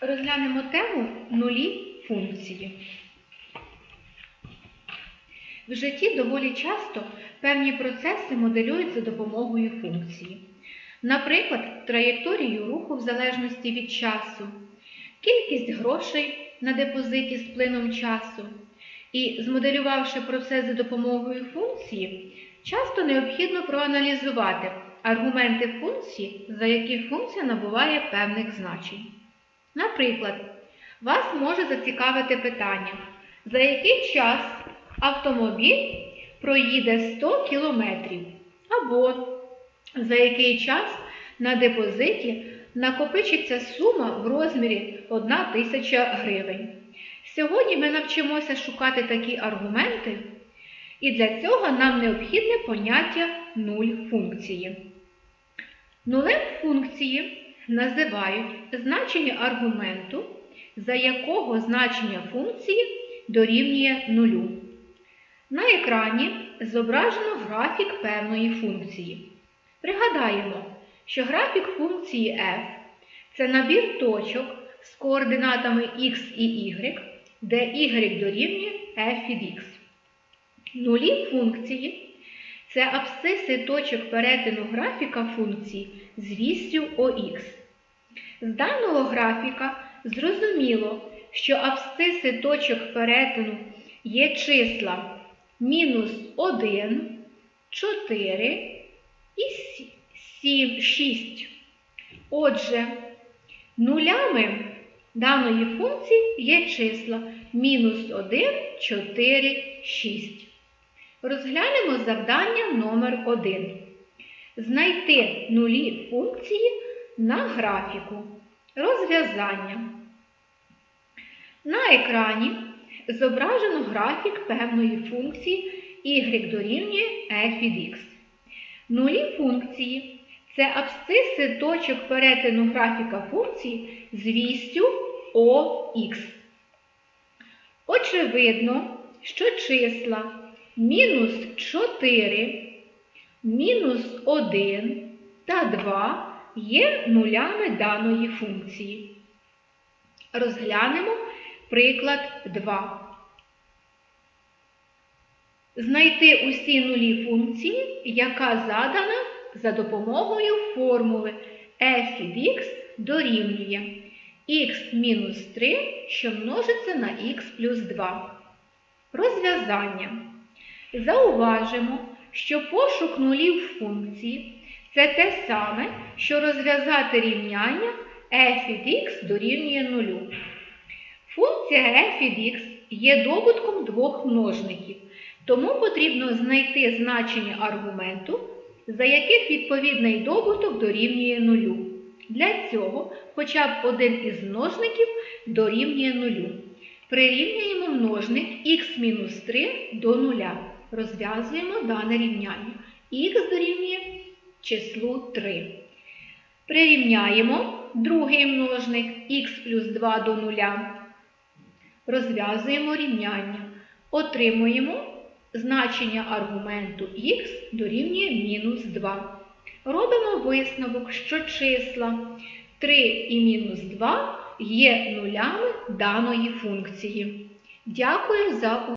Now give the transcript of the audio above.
Розглянемо тему нулі функції. В житті доволі часто певні процеси моделюють за допомогою функції. Наприклад, траєкторію руху в залежності від часу, кількість грошей на депозиті з плином часу. І змоделювавши процес за допомогою функції, часто необхідно проаналізувати аргументи функції, за які функція набуває певних значень. Наприклад, вас може зацікавити питання, за який час автомобіль проїде 100 кілометрів, або за який час на депозиті накопичиться сума в розмірі 1 тисяча гривень. Сьогодні ми навчимося шукати такі аргументи, і для цього нам необхідне поняття нуль функції. Нулем функції називають значення аргументу, за якого значення функції дорівнює нулю. На екрані зображено графік певної функції. Пригадаємо, що графік функції f це набір точок з координатами x і y, де y дорівнює f від x. Нулі функції це абсциси точок перетину графіка функції з вістю ОХ. З даного графіка зрозуміло, що абсциси точок перетину є числа мінус 1, 4 і 7, 6. Отже, нулями даної функції є числа мінус 1, 4, 6. Розглянемо завдання номер 1. Знайти нулі функції на графіку. Розв'язання. На екрані зображено графік певної функції y дорівнює f від x. Нулі функції це абсциси точок перетину графіка функції з вістю ОХ. Очевидно, що числа мінус 4, мінус 1 та 2 є нулями даної функції. Розглянемо приклад 2. Знайти усі нулі функції, яка задана за допомогою формули f від x дорівнює x мінус 3, що множиться на x плюс 2. Розв'язання. Зауважимо, що пошук нулів функції це те саме, що розв'язати рівняння f від x дорівнює 0. Функція f від x є добутком двох множників, тому потрібно знайти значення аргументу, за яких відповідний добуток дорівнює 0. Для цього хоча б один із множників дорівнює 0. Прирівнюємо множник х-3 до 0. Розв'язуємо дане рівняння. Х дорівнює числу 3. Прирівняємо другий множник х плюс 2 до 0. Розв'язуємо рівняння. Отримуємо значення аргументу х дорівнює мінус 2. Робимо висновок, що числа 3 і мінус 2 є нулями даної функції. Дякую за увагу!